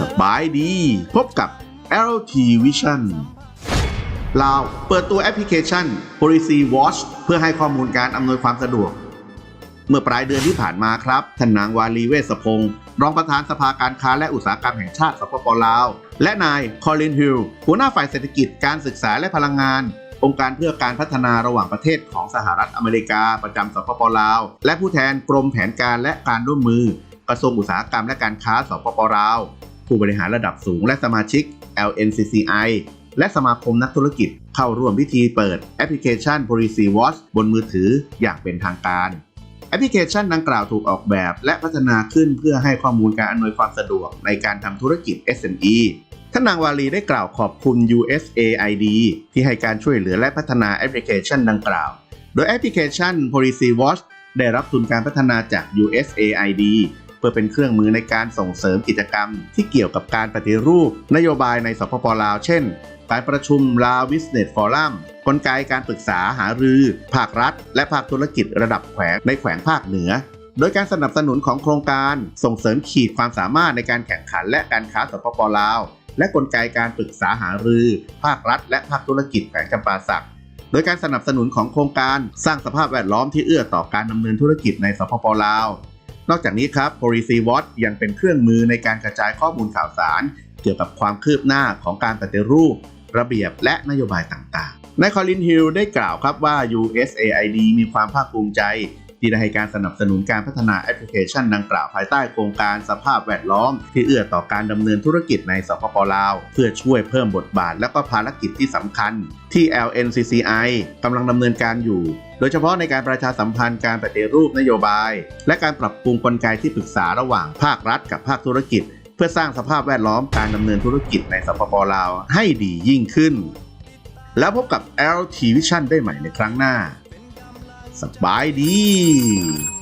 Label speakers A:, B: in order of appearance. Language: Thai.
A: สบายดี พบกับ LT Vision ลาวเปิดตัวแอปพลิเคชัน Policy Watch เพื่อให้ข้อมูลการอำนวยความสะดวก เมื่อปลายเดือนที่ผ่านมาครับท่านนางวาลีเวสพงศ์รองประธานสภาการค้าและอุตสาหกรรมแห่งชาติสปปลาว และนายคอลินฮิลหัวหน้าฝ่ายเศรษฐกิจการศึกษาและพลังงาน องค์การเพื่อการพัฒนาระหว่างประเทศของสหรัฐอเมริกาประจำสปปลาว และผู้แทนกรมแผนการและการร่วมมือกระทรวงอุตสาหกรรมและการค้าสปปลาว ผู้บริหารระดับสูงและสมาชิก LNCCI และสมาคมนักธุรกิจเข้าร่วมพิธีเปิดแอปพลิเคชัน Policy Watch บนมือถืออย่างเป็นทางการ แอปพลิเคชันดังกล่าวถูกออกแบบ และพัฒนาขึ้นเพื่อให้ข้อมูลการอำนวยความสะดวกในการทำธุรกิจ SME ท่านนางวาลีได้กล่าวขอบคุณ USAID ที่ให้การช่วยเหลือและพัฒนาแอปพลิเคชันดังกล่าว โดยแอปพลิเคชัน Policy Watch ได้รับทุนการพัฒนาจาก USAID เพื่อเป็นเครื่องมือในการส่งเสริมกิจกรรม ที่เกี่ยวกับการปฏิรูป นโยบายในสปปลาว เช่น การประชุมลาววิสเนสฟอรัมกลไกการปรึกษาหารือ ภาครัฐ และภาคธุรกิจระดับแขวงในแขวงภาคเหนือโดยการสนับสนุนของโครงการส่งเสริมขีดความสามารถในการแข่งขันและการค้าสปปลาว และกลไกการปรึกษาหารือ ภาครัฐ และภาคธุรกิจแขวงจำปาสัก โดยการสนับสนุนของโครงการสร้างสภาพแวดล้อมที่เอื้อต่อการดำเนินธุรกิจในสปปลาว นอกจากนี้ครับ Policy Watch ยังเป็นเครื่องมือในการกระจายข้อมูลข่าวสาร เกี่ยวกับความคืบหน้าของการปฏิรูป ระเบียบและนโยบายต่างๆนายคอลินฮิลได้กล่าวครับว่า USAID มีความภาคภูมิใจ ที่ได้ให้การสนับสนุนการพัฒนาแอปพลิเคชันดังกล่าวภายใต้โครงการสภาพแวดล้อม ที่เอื้อต่อการดำเนินธุรกิจในสปปลาว เพื่อช่วยเพิ่มบทบาทและก็ภารกิจที่สำคัญ ที่ LNCCI กำลังดำเนินการอยู่โดยเฉพาะในการประชาสัมพันธ์การปฏิรูปนโยบาย และการปรับปรุงกลไกที่ปรึกษาระหว่างภาครัฐกับภาคธุรกิจ เพื่อสร้างสภาพแวดล้อมการดำเนินธุรกิจในสปปลาวให้ดียิ่งขึ้น แล้วพบกับ LT Vision ได้ใหม่ในครั้งหน้า สบายดี